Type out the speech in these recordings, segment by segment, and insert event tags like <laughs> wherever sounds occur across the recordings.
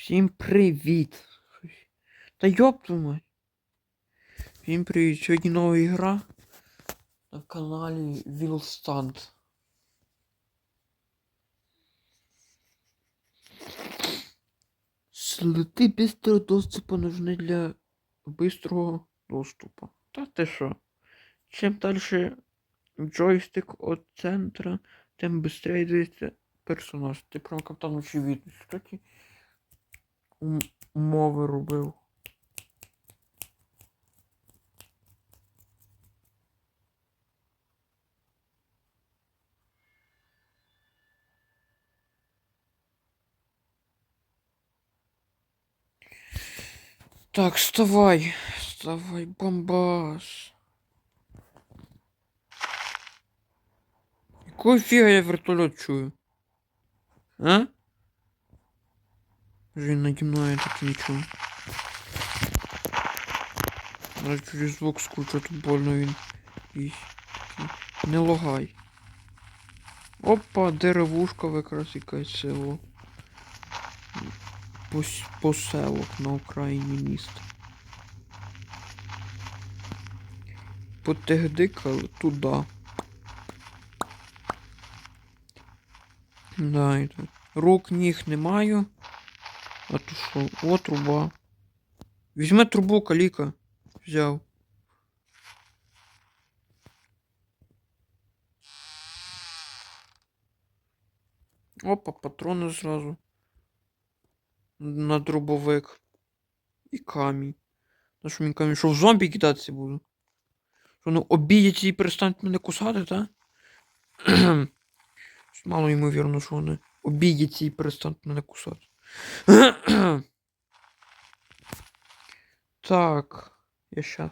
Всім привіт! Та йоп твою мать. Всім привіт! Сьогодні нова ігра на каналі Wheelstand. Слоти быстрого доступу нужны для быстрого доступу. Та ти що? Чим далі джойстик від центра, тим швидше йдеться персонаж. Ти прям капітан очевидність. Кстати, ум- Умови робив. Так, вставай. Вставай, бомбас. Якого фіга я вертольот чую? А? Він наді мною так нічого. Навіть через звук скручу, тут больно він. І. Не логай. Опа, деревушка якраз якась село. Пос- Поселок на окраїні міста. Потегдикали туди. Да, і так. Рук, ніг не маю. А то що? О, труба. Візьми трубу, каліка. Взяв. Опа, патрони зразу. На дробовик. І камінь. На що мені камінь? Що в зомбі кидатися буду? Що ну обідять і перестануть мене кусати? Щось <clears throat> Мало ймовірно, що вони обідяться і перестануть мене кусати. <clears throat> так, я щас.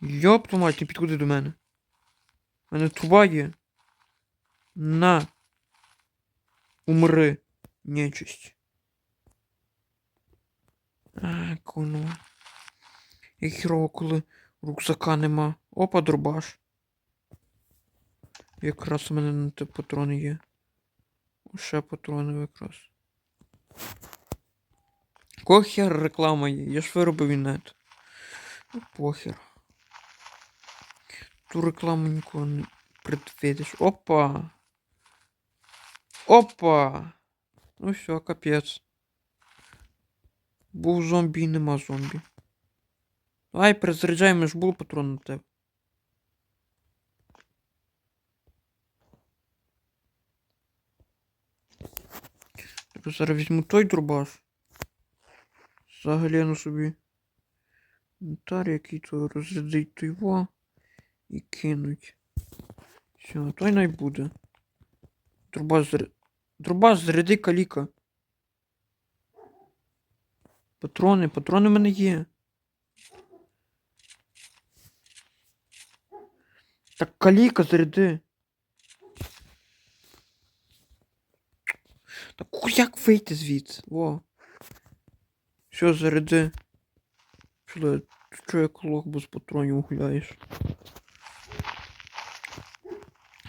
Йоп, мать, не підходи до мене. У мене труба є. На. Умри, нечисть. А, кону. Як хірово, коли рюкзака нема. Опа, дробаш. Якраз у мене на те патрони є. Ще патрони якраз. Кого хер реклама є? Я ж виробив інет. Ну, похер. Ту рекламу нікого не предвидиш. Опа! Опа! Ну все, капець. Був зомбі і нема зомбі. Давай перезаряджаємо, ж було патрон на тебе. Я зараз візьму той дробаш. Загляну собі. Інвентар, який то розрядить то його. І кинуть. Все, той най буде. Дробаш зар... Дробаш, заряди каліка. Патрони, патрони в мене є. Так каліка заряди. Так о, як вийти звідси? Во. Все, заряди. Що, що як лох без патронів гуляєш?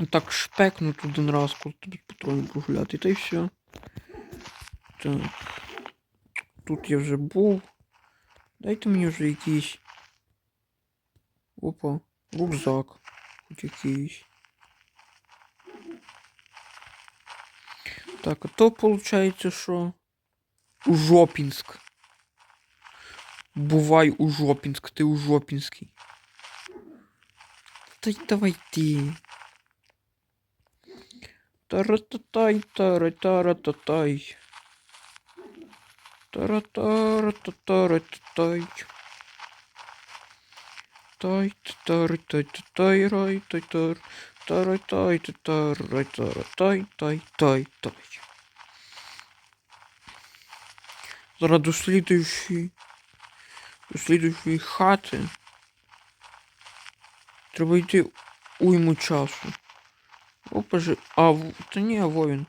Так шпекнуть один раз, коли ти без патронів будеш та й все. Так. Тут я вже був. Дайте мені вже якийсь. Опа, рюкзак. Хоч якийсь. Так, а то виходить, що у Жопінськ. Бувай у Жопінськ, ти у Жопінський. Та й давай ти. Тарататай, таратарататай. Таратарататарататай. Тай тай тай тай рай тай тар тарай тай тай рай тай тай тай тай Зараз до слідуючої до слідуючої хати треба йти уйму часу. Опа же. А, та ні, а воїн.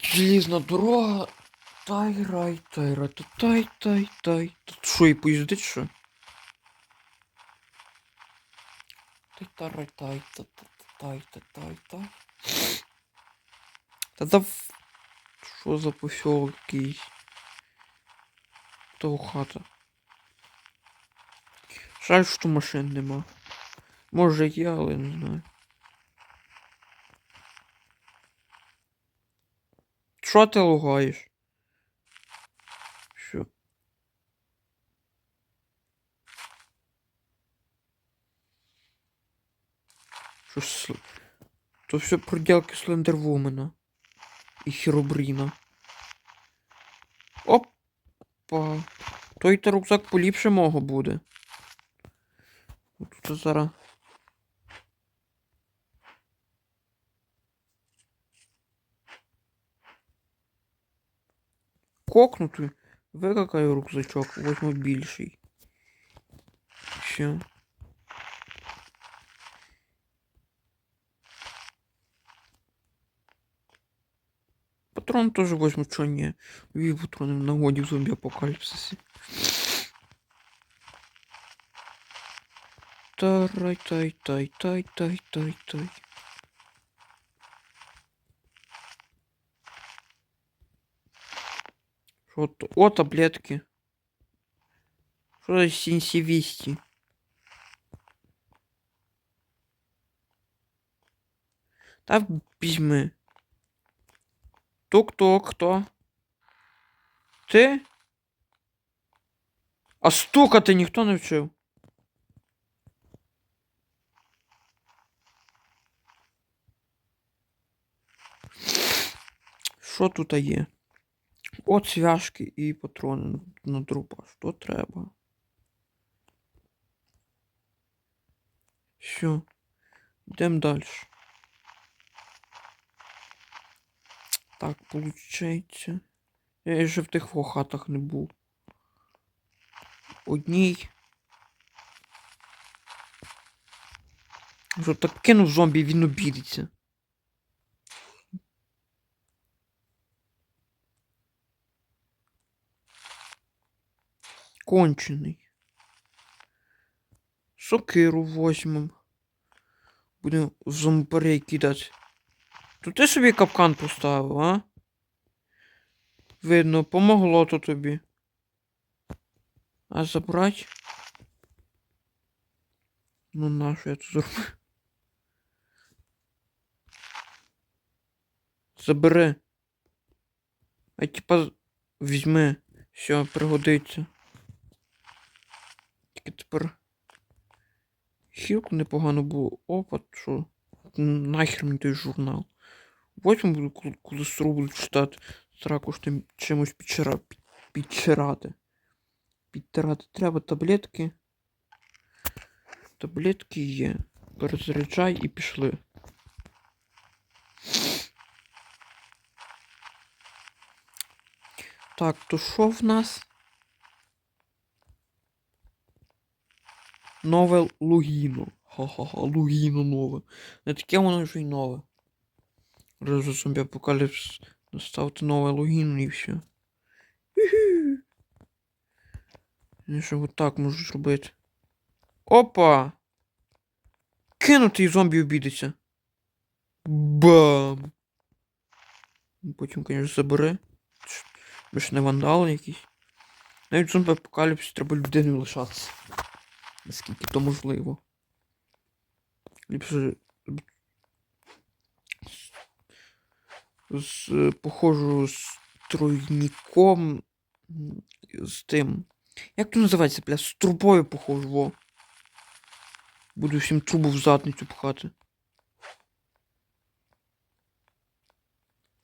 Желізна дорога. Тай рай, тай рай, та тай, тай, тай. Тут що, і поїздить що? Тай-тарай, тай та та тай та тай та Та да що за посілок якийсь? Хата. Жаль, що машин нема. Може є, але не знаю. Що ти лугаєш? Що? Що То все проделки Слендервумена. І Хіробріна. Опа. Той та рюкзак поліпше мого буде. Тут зараз. Кокнутий. Викакаю рюкзачок, возьму більший. Все. Патрон тоже возьму, чё не. Дві патрони в нагоді в зомбі апокаліпсисі. Тарай тай тай тай тай тай тай. Що то? О, таблетки. Що за сінсівісті? Та візьми. Тук-тук, хто? Ти? А стукати ніхто не вчив. Що тут є? От цвяшки і патрони на друпа. Що треба? Все. Йдемо далі. Так, получається. Я вже в тих хатах не був. Одній. Що так кинув зомбі, він обідеться. Кончений. Сокиру возьмем. Будемо зомбарей кидати. То ти собі капкан поставив, а? Видно, помогло то тобі. А забрать? Ну нащо я тут зроблю? Забери. А типа візьми. Все, пригодиться. Тільки тепер. Хілку непогано було. Опа, що? Нахер мені той журнал. Потім буду, коли, сру буду читати, також тим чимось підчира, під, підчирати. Підтирати треба таблетки. Таблетки є. Перезаряджай і пішли. Так, то що в нас? Нове Лугіно. Ха-ха-ха, Лугіно нове. Не таке воно вже й нове. Раз зомбі апокаліпс наставити нове Лугіно і все. Я що от так можу зробити. Опа! Кинути і зомбі обідеться. Бам! Потім, конечно, забере. Ви ж не вандал якийсь. Навіть в зомбі апокаліпсі треба людиною лишатися. Наскільки то можливо. Ліпше з, похожу з тройником. З тим. Як то називається, бля? З трубою похожу, во. Буду всім трубу в задницю пхати.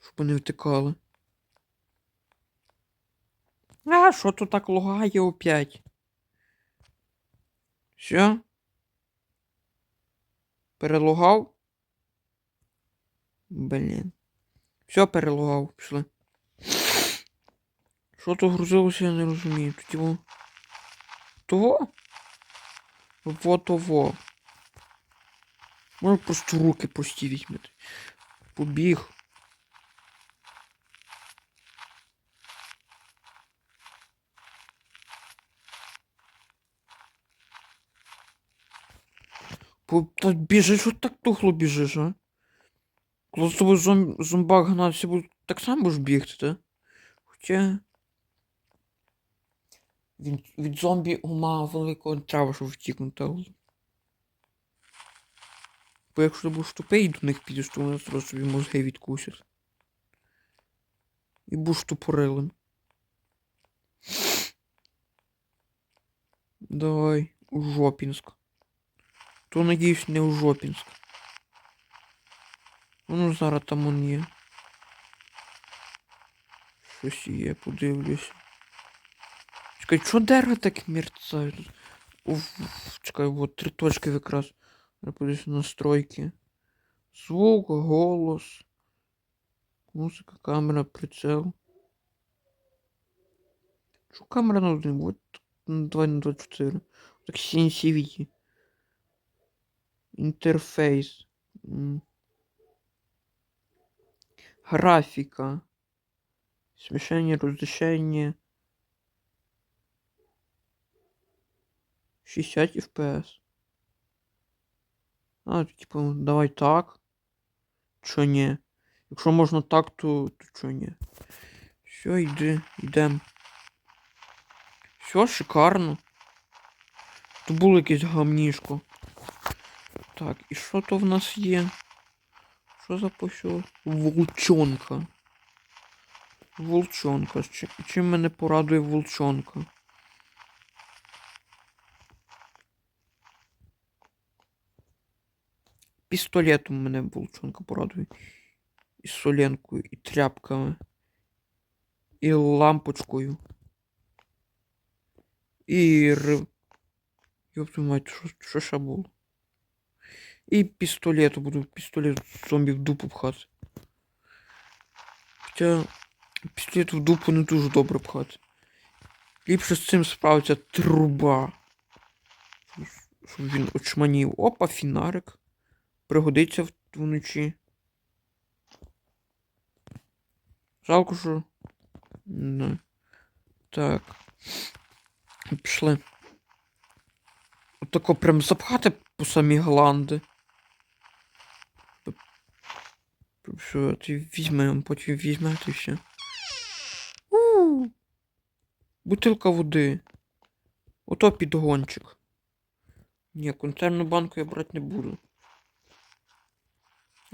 Щоб вони втикали. А, що тут так лагає опять? Все? Перелогав? Блін. Все перелогав, пішли. Що то грузилося, я не розумію. Тут його. Того? Во того. Може просто руки прості візьмете. Побіг. По- Та біжиш, от так тухло біжиш, а? Тобою зом... зомбак гнався, бо так само будеш бігти, та? Хоча. Від, від зомбі ума великого не треба, щоб втікнути. Бо якщо ти будеш тупий і до них підеш, то вони зразу собі мозги відкусять. І будеш тупорилим. Давай, у Жопінськ. То надіюсь не у Жопінськ. Ну зараз там он є. Щось є, подивлюсь. Чекай, чого дерева так мерцають? Чекай, вот три точки якраз. Подивлюсь настройки. Звук, голос. Музика, камера, прицел. Що камера на один? Вот 2 на 24. Так CNCV. Інтерфейс. М. Графіка. Смешение, разрешение. 60 FPS. А, типу, давай так. Чо ні? Якщо можна так, то, то чо ні? Все, йди, йдем. Все, шикарно. То було якесь гамнішко. Так, і що то в нас є? Що за посьо? Волчонка. Волчонка. Чи- Чим мене порадує волчонка? Пістолетом мене волчонка порадує. І соленкою, і тряпками. І лампочкою. І. Ёб мать, що ще було? І пістолету буду пістолет зомбі в дупу пхати. Хоча пістолет в дупу не дуже добре пхати. Ліпше з цим справиться труба. Щоб він очманів. Опа, фінарик. Пригодиться вночі. Жалко, що. Не. Так. Пішли. Отако прям запхати по самі гланди. Що, ти візьмемо, потім візьмете. У. Бутилка води. Ото підгончик. Ні, консервну банку я брати не буду.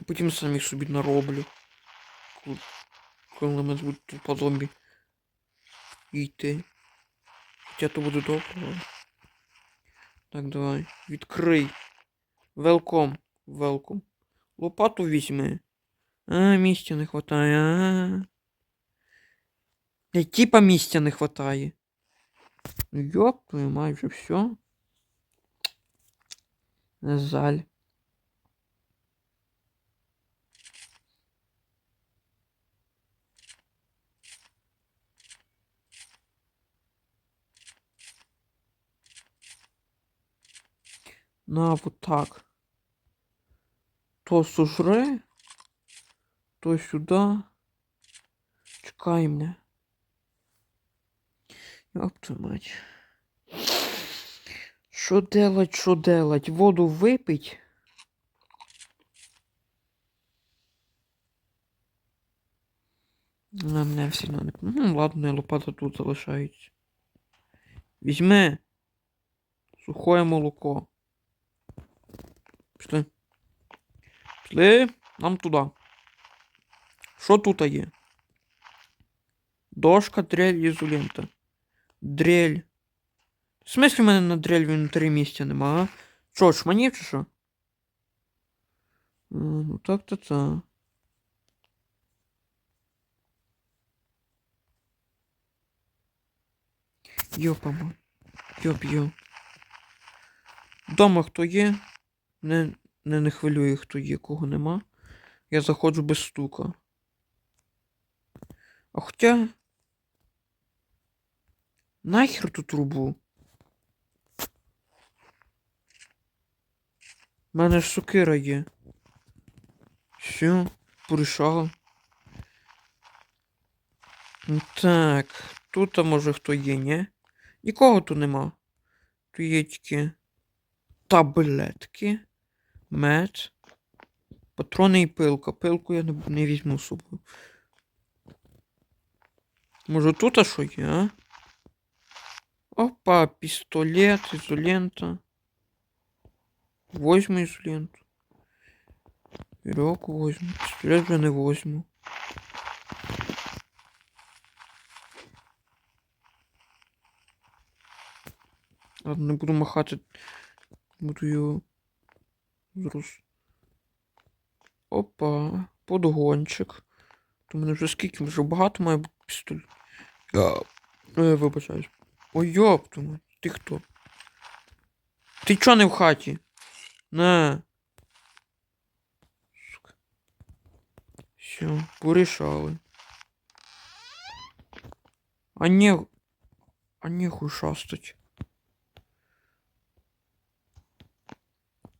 Потім самі собі нароблю. Коли, мене будуть по зомбі йти. Хоча то буде добре. Так, давай. Відкрий. Велком. Велком. Лопату візьми. А, місця не хватає. А. Типа місця не хватає. Ну йоп, вже все. Жаль. На, вот так. То сужре, то сюда. Чекай мене. Ёб мать. Що делать, що делать? Воду випить? А, мене одно не... Ну, ладно, лопата тут залишається. Візьми. Сухое молоко. Пішли. Пішли нам туди. Що тут є? Дошка, дрель, ізолента. Дрель. В смислі в мене на дрель в інвентарі місця нема, а? Що, шманів чи що? Ну так то так. Йопама. Йоп-йо. Дома хто є? Не, не, не хвилює, хто є, кого нема. Я заходжу без стука. А хоча. Нахер ту трубу? У мене ж сокира є. Все, порішала. Ну Так, тут може хто є, ні? Нікого тут нема. Тут є тільки таблетки. Меч. Патрони і пилка. Пилку я не візьму з собою. Може тут а що є, а? Опа, пістолет, ізолента. Возьму ізоленту. Вірьовку возьму. Пістолет вже не возьму. Ладно, не буду махати. Буду його. Зараз. Опа, подгончик. То мене вже скільки вже багато має бути пістолет. Я. Е, вибачаюсь. Ой, йоптума, ти хто? Ти чо не в хаті? Не. Сука. Все, порішали. А не. А не шастать.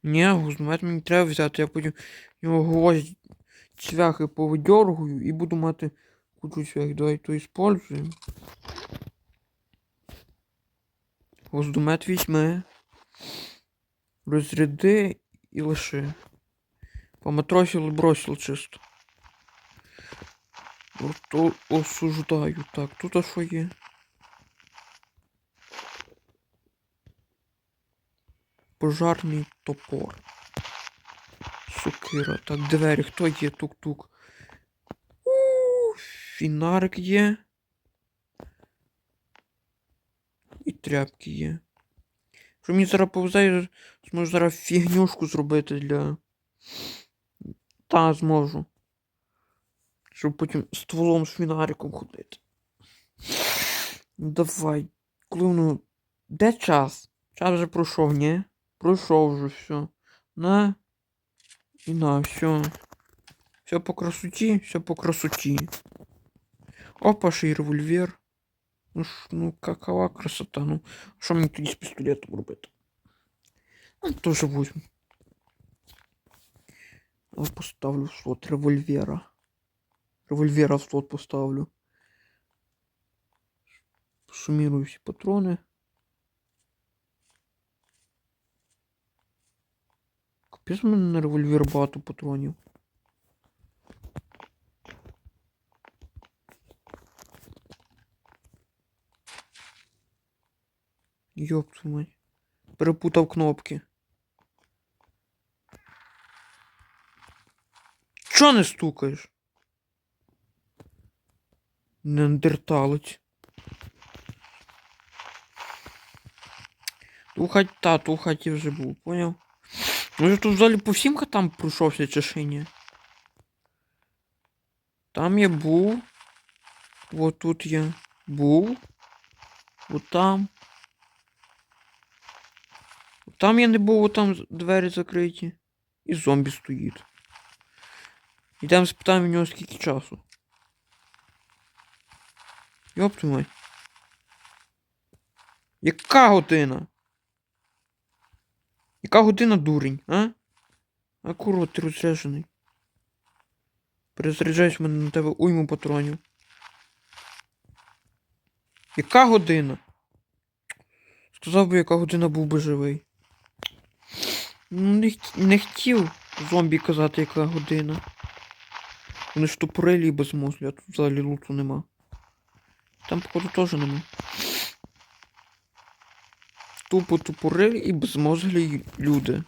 Ні, гузмет мені треба взяти, я потім його гвоздь цвяхи повидьоргую і буду мати кучу цвях. Давай то используємо. Гвоздомет візьми. Розряди і лиши. Поматросил і бросил чисто. Ото осуждаю. Так, тут а що є? Пожарний топор. Сокира. Так, двері. Хто є? Тук-тук. Фінарик є. І тряпки є. Що мені зараз повзе, я зможу зараз фігнюшку зробити для. Та, зможу. Щоб потім стволом з фінариком ходити. Давай. Коли воно. Де час? Час вже пройшов, ні? Пройшов вже все. На. І на, все. Все по красоті, все по красоті. Опа, ще й револьвер. Ну, ж, ну какова красота. Ну, що мені тоді з пістолетом робити? Ну, теж возьму. Я поставлю в слот револьвера. Револьвера в слот поставлю. Суммирую всі патрони. Капець в мене на револьвер багато патронів. Ёб мать. Перепутав кнопки. Чо не стукаєш? Неандерталець. У хаті, та, ту хаті вже був, поняв? Може тут взагалі по всім хатам пройшовся чи ще ні? Там я був. Вот тут я був. Вот там. Там я не був, там двері закриті. І зомбі стоїть. Ідемо спитаємо в нього скільки часу. Йоп твою мать. Яка година? Яка година дурень, а? А курва, ти розряджений. Перезаряджаюсь мене на тебе уйму патронів. Яка година? Сказав би, яка година був би живий. Ну, не, не хотів зомбі казати, яка година. Вони ж тупорилі і безмозлі, а тут взагалі луту нема. Там, походу, теж нема. Тупо тупорилі і безмозглі люди.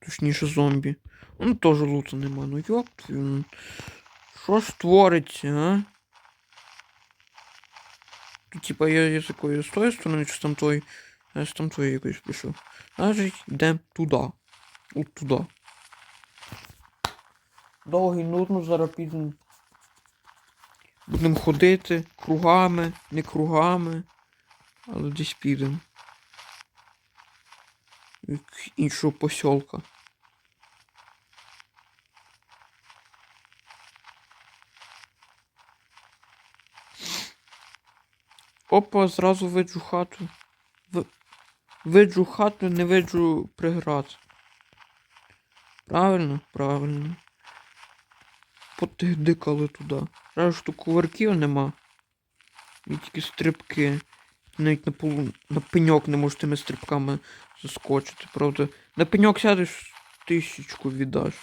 Точніше зомбі. Ну теж луту нема. Ну йоп твою. ну. Що ж твориться, а? Тут, типа, я, я якої з тої сторони, чи там той. Я з там тої якоїсь пішов. Значить, йдемо туди. От туди. Довгий нудно зараз підемо. Будемо ходити кругами, не кругами, але десь підемо. Як іншого посілка. Опа, зразу виджу хату. Виджу хату, не виджу преград. Правильно? Правильно. Потихдикали туди. Раз що кувырків нема. І тільки стрибки. Навіть на полу на пеньок не можеш тими стрибками заскочити, правда. На пеньок сядеш, тисячку віддаш.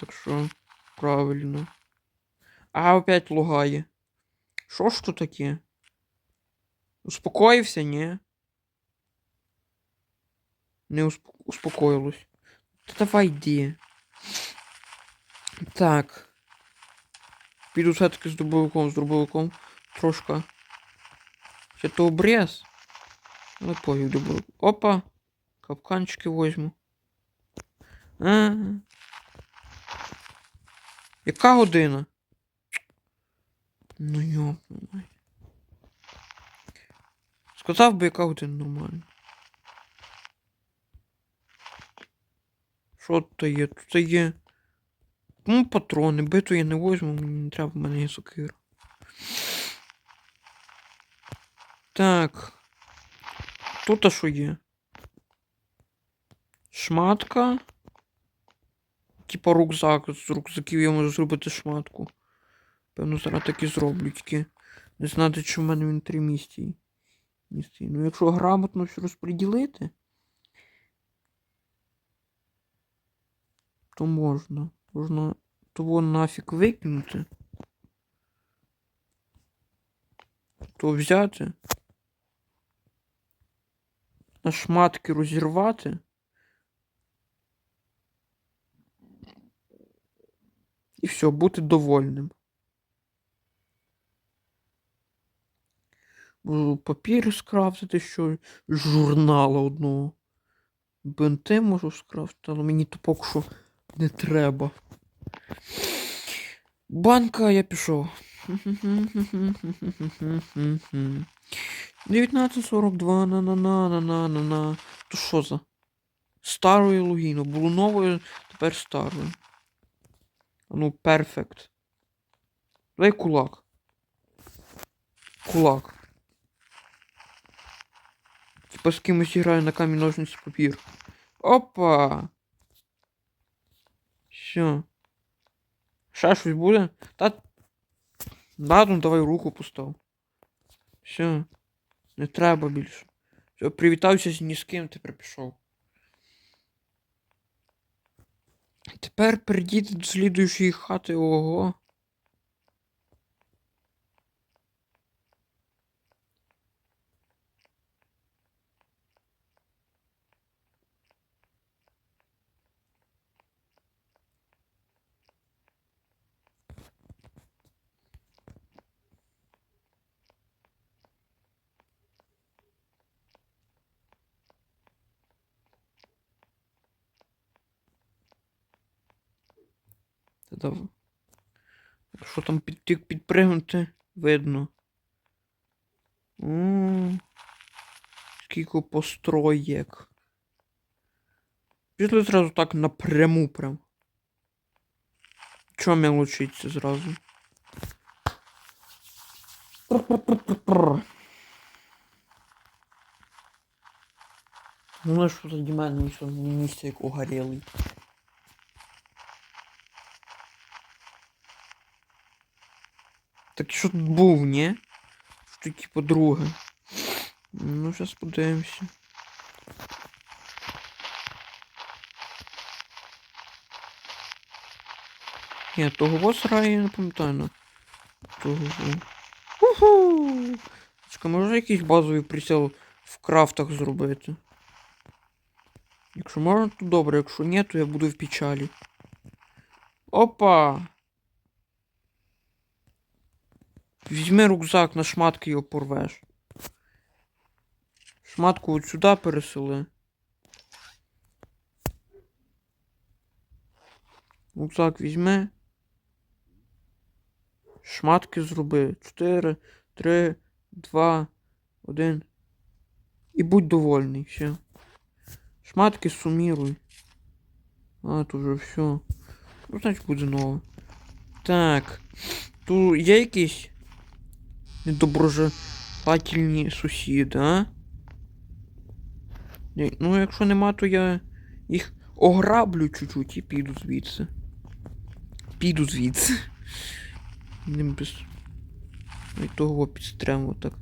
Так що правильно. А опять лугає. Що ж тут таке? Успокоївся, ні? Не усп... успокоїлось. Та давай йди. Так. Піду все-таки з дробовиком, з дробовиком. Трошка. Чи то обрез? Ну, пофіг дробовик. Опа. Капканчики возьму. А. Яка година? Ну йоп. Сказав би, яка година нормально. Що тут є? Тут є. Ну, патрони, биту я не возьму, мені треба, в мене є сокира. Так. Тут що є? Шматка. Типа рюкзак. З рюкзаків я можу зробити шматку. Певно, зараз так і зроблю, тільки не знати, чи в мене він три місці. місці. Ну, якщо грамотно все розподілити, то можна. Можна того нафіг викинути. То взяти. На шматки розірвати. І все, бути довольним. Можу папір скрафтити, що журнала одного. Бенти можу скрафтити, але мені то поки що не треба. Банка, я пішов. 1942 на на на на на на на То що за? Старою логіно. Було новою, тепер старою. Ну, перфект. Дай кулак. Кулак. Типа з кимось граю на камінь ножниці папір. Опа! Все. Ще щось буде? Та. Да, давай руку постав. Все. Не треба більше. Все, привітався ні з ким, тепер пішов. Тепер прийдіть до слідуючої хати, ого. Та дав. Що там під, тільки підпригнути? Видно. М, Скільки построєк. Пішли зразу так напряму прям. Чого мелочиться зразу? Ну, що тоді мене місце як угорілий. Тут був, ні? Тут, типу, друге. Ну, зараз подивимося. Ні, того во сараю я не пам'ятаю, ну. Того. Уху! Чекай, може якийсь базовий прицел в крафтах зробити? Якщо можна, то добре, якщо ні, то я буду в печалі. Опа! Візьми рюкзак на шматки його порвеш. Шматку от сюди пересели. Рюкзак візьми. Шматки зроби. 4, 3, 2, 1. І будь довольний, все. Шматки суміруй. А, тут вже все. Ну, значить буде нове. Так. Тут є якісь недоброжелательні сусіди, а? Ну, якщо нема, то я їх ограблю чуть-чуть і піду звідси. Піду звідси. Не без. І того підстремо так.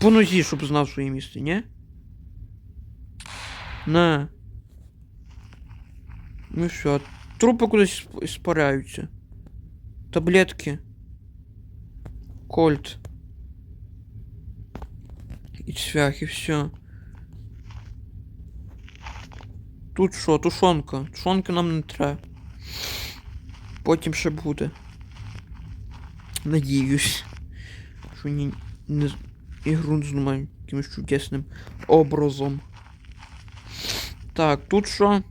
По нозі, щоб знав своє місце, ні? На. Ну що, трупи кудись сп- спаряються. Таблетки. Кольт. І цвях, і все. Тут що, тушонка. Тушонки нам не треба. Потім ще буде. Надіюсь. Що не, з- ігру зламають якимось чудесним образом. Так, тут що?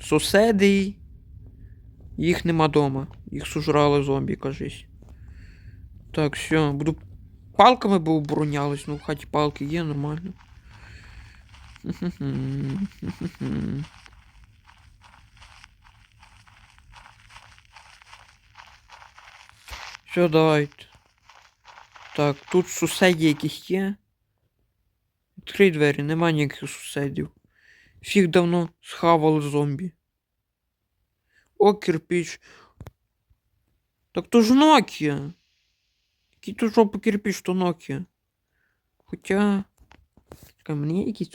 Сусіди. Їх нема дома. Їх сужрали зомбі, кажись. Так, все, буду палками би оборонялись, ну в хаті палки є нормально. <laughs> Все, давайте. Так, тут сусіди якісь є. Відкрий двері, нема ніяких сусідів. Всіх давно схавали зомбі. О, кирпич. Так то ж Nokia. Який то жопа кирпич, то Nokia. Хоча. Чекай, мені є якийсь.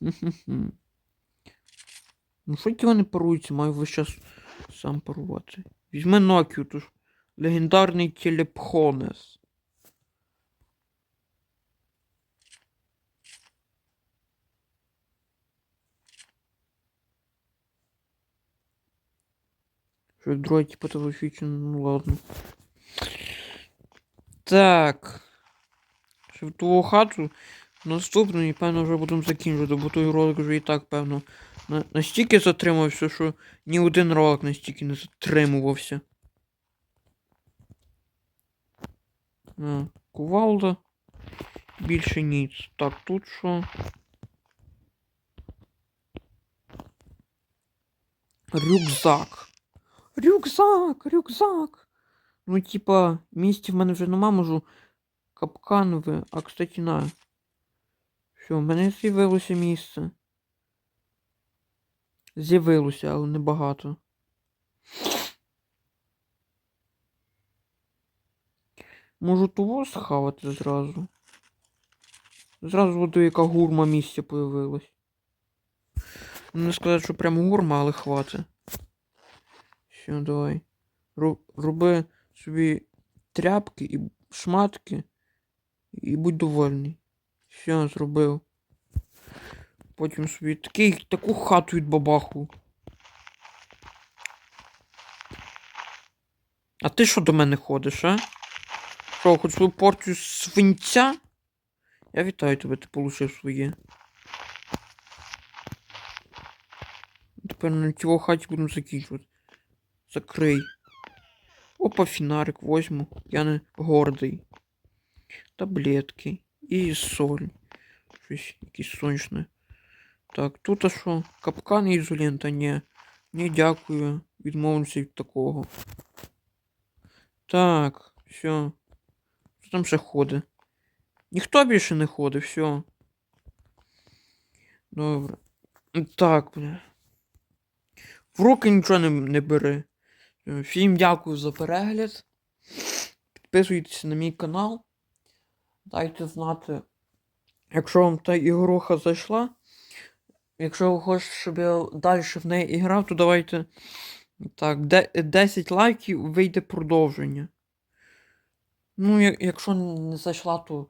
Хм-хм-хм. <laughs> Ну що ті вони паруються, маю весь час сам парувати. Візьми Nokia, то ж легендарний телепхонес. Як друга типа ну ладно. Так. Ще в ту хату наступну, і певно вже будемо закінчувати, бо той ролик вже і так, певно, на, настільки затримався, що ні один ролик настільки не затримувався. А, кувалда. Більше ніц. Так, тут що? Рюкзак. Рюкзак, рюкзак. Ну, типа, місця в мене вже нема, можу капкан ви. А, кстати, на. Що, в мене з'явилося місце. З'явилося, але небагато. Можу того схавати зразу. Зразу буду яка гурма місця появилась. Не сказати, що прям гурма, але хватить. Все, давай. Роби собі тряпки і шматки. І будь довольний. Все, зробив. Потім собі такий, таку хату від бабаху. А ти що до мене ходиш, а? Що, хоч свою порцію свинця? Я вітаю тебе, ти получив своє. Тепер на цього хаті будемо закінчувати. Закрий. Опа, фінарик возьму. Я не гордий. Таблетки. І соль. Щось якесь сонячне. Так, тут а що? Капкан і ізолента? Ні. Ні, дякую. Відмовився від такого. Так, все. Що там ще ходить? Ніхто більше не ходить, все. Добре. Так, бля. В руки нічого не, не бери. Е, Всім дякую за перегляд. Підписуйтесь на мій канал. Дайте знати, якщо вам та ігруха зайшла. Якщо ви хочете, щоб я далі в неї грав, то давайте. Так, 10 лайків вийде продовження. Ну, якщо не зайшла, то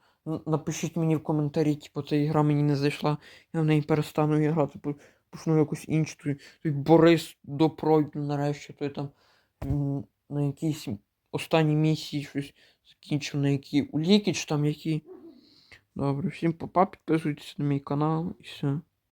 напишіть мені в коментарі, типу, ця ігра мені не зайшла, я в неї перестану грати, почну якусь іншу. Той, Борис допройду нарешті, той там на якійсь останній місії щось закінчив, на які уліки чи там які. Добре, всім папа, підписуйтесь на мій канал і все.